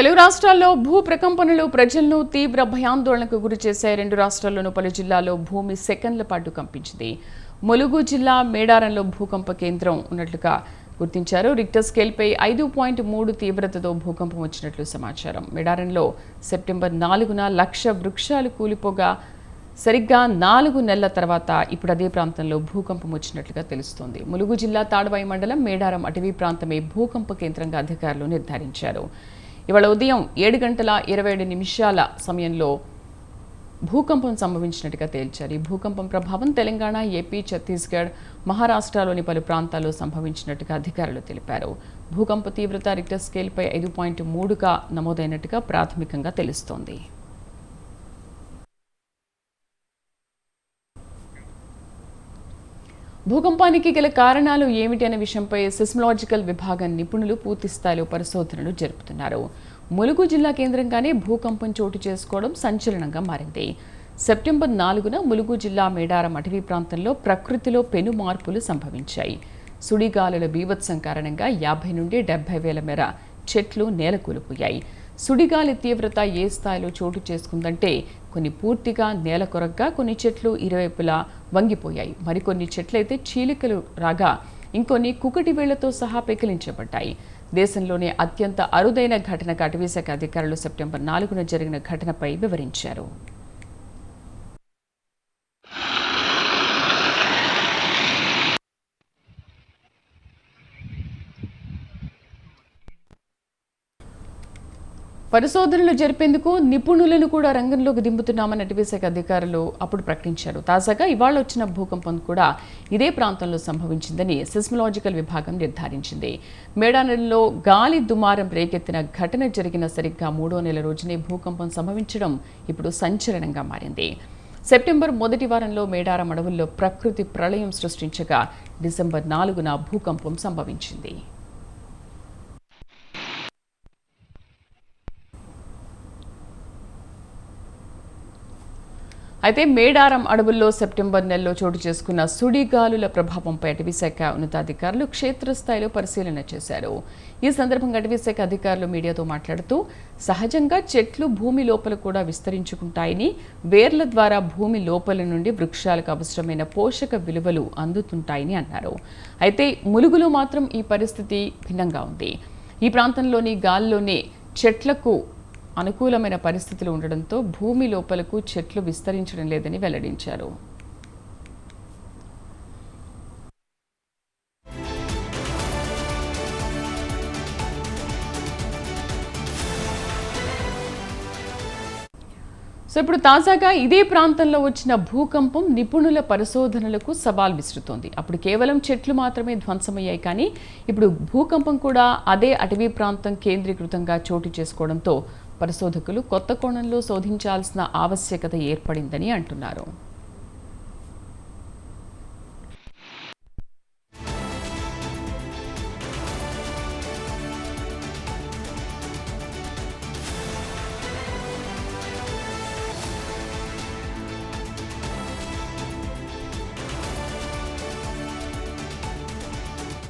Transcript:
తెలుగు రాష్ట్రాల్లో భూ ప్రకంపనలు ప్రజలను తీవ్ర భయాందోళనకు గురి చేశాయి. రెండు రాష్ట్రాల్లోనూ పలు జిల్లాల్లో భూమి సెకండ్ల పాటు కంపించింది. ములుగు జిల్లా మేడారంలో భూకంప కేంద్రం ఉన్నట్లుగా గుర్తించారు. రిక్టర్ స్కేల్పై ఐదు పాయింట్ మూడు తీవ్రతతో భూకంపం వచ్చినట్లు సమాచారం. మేడారంలో సెప్టెంబర్ నాలుగున లక్ష వృక్షాలు కూలిపోగా సరిగ్గా నాలుగు నెలల తర్వాత ఇప్పుడు అదే ప్రాంతంలో భూకంపం వచ్చినట్లుగా తెలుస్తోంది. ములుగు జిల్లా తాడవాయి మండలం మేడారం అటవీ ప్రాంతమే భూకంప కేంద్రంగా అధికారులు నిర్ధారించారు. ఇవాళ ఉదయం ఏడు గంటల ఇరవై ఏడు నిమిషాల సమయంలో భూకంపం సంభవించినట్టుగా తేల్చారు. ఈ భూకంపం ప్రభావం తెలంగాణ ఏపీ ఛత్తీస్గఢ్ మహారాష్ట్రలోని పలు ప్రాంతాల్లో సంభవించినట్టుగా అధికారులు తెలిపారు. భూకంప తీవ్రత రిక్టర్ స్కేల్పై ఐదు పాయింట్ మూడుగా నమోదైనట్టుగా ప్రాథమికంగా తెలుస్తోంది. భూకంపానికి గల కారణాలు ఏమిటి అనే విషయంపై సిస్మలాజికల్ విభాగం నిపుణులు పూర్తి స్థాయిలో పరిశోధనలు జరుపుతున్నారు. ములుగు జిల్లా కేంద్రంగానే భూకంపం చోటు చేసుకోవడం సంచలనంగా మారింది. సెప్టెంబర్ నాలుగున ములుగు జిల్లా మేడారం అటవీ ప్రాంతంలో ప్రకృతిలో పెను మార్పులు సంభవించాయి. సుడిగాలుల బీభత్సం కారణంగా యాభై నుండి డెబ్బై వేల మేర చెట్లు నేలకూలిపోయాయి. సుడిగాలి తీవ్రత ఏ స్థాయిలో చోటు చేసుకుందంటే కొన్ని పూర్తిగా నేల కొరగ్గా కొన్ని చెట్లు ఇరువైపులా వంగిపోయాయి. మరికొన్ని చెట్లయితే చీలికలు రాగా ఇంకొన్ని కుకటి వేళ్ళతో సహా పెకిలించబడ్డాయి. దేశంలోనే అత్యంత అరుదైన ఘటనగా అటవీశాఖ అధికారులు సెప్టెంబర్ నాలుగున జరిగిన ఘటనపై వివరించారు. పరిశోధనలు జరిపేందుకు నిపుణులను కూడా రంగంలోకి దింపుతున్నామని అటవీశాఖ అధికారులు అప్పుడు ప్రకటించారు. తాజాగా ఇవాళ వచ్చిన భూకంపం కూడా ఇదే ప్రాంతంలో సంభవించిందని సిస్మలాజికల్ విభాగం నిర్ధారించింది. మేడానంలో గాలి దుమారం రేకెత్తిన ఘటన జరిగిన సరిగ్గా మూడో నెల రోజునే భూకంపం సంభవించడం ఇప్పుడు సంచలనంగా మారింది. సెప్టెంబర్ మొదటి వారంలో మేడారం అడవుల్లో ప్రకృతి ప్రళయం సృష్టించగా డిసెంబర్ నాలుగున భూకంపం సంభవించింది. అయితే మేడారం అడవుల్లో సెప్టెంబర్ నెలలో చోటు చేసుకున్న సుడిగాలుల ప్రభావంపై అటవీశాఖ ఉన్నతాధికారులు క్షేత్రస్థాయిలో పరిశీలన చేశారు. ఈ సందర్భంగా అటవీశాఖ అధికారులు మీడియాతో మాట్లాడుతూ సహజంగా చెట్లు భూమి లోపల కూడా విస్తరించుకుంటాయని వేర్ల ద్వారా భూమి లోపల నుండి వృక్షాలకు అవసరమైన పోషక విలువలు అందుతుంటాయని అన్నారు. అయితే ములుగులో మాత్రం ఈ పరిస్థితి భిన్నంగా ఉంది. ఈ ప్రాంతంలోని గాల్లోనే చెట్లకు అనుకూలమైన పరిస్థితులు ఉండడంతో భూమి లోపలకు చెట్లు విస్తరించడం లేదని వెల్లడించారు. సో ఇప్పుడు తాజాగా ఇదే ప్రాంతంలో వచ్చిన భూకంపం నిపుణుల పరిశోధనలకు సవాల్ విసురుతోంది. అప్పుడు కేవలం చెట్లు మాత్రమే ధ్వంసమయ్యాయి కానీ ఇప్పుడు భూకంపం కూడా అదే అటవీ ప్రాంతం కేంద్రీకృతంగా చోటు చేసుకోవడంతో పరిశోధకులు కొత్త కోణంలో శోధించాల్సిన ఆవశ్యకత ఏర్పడిందని అంటున్నారు.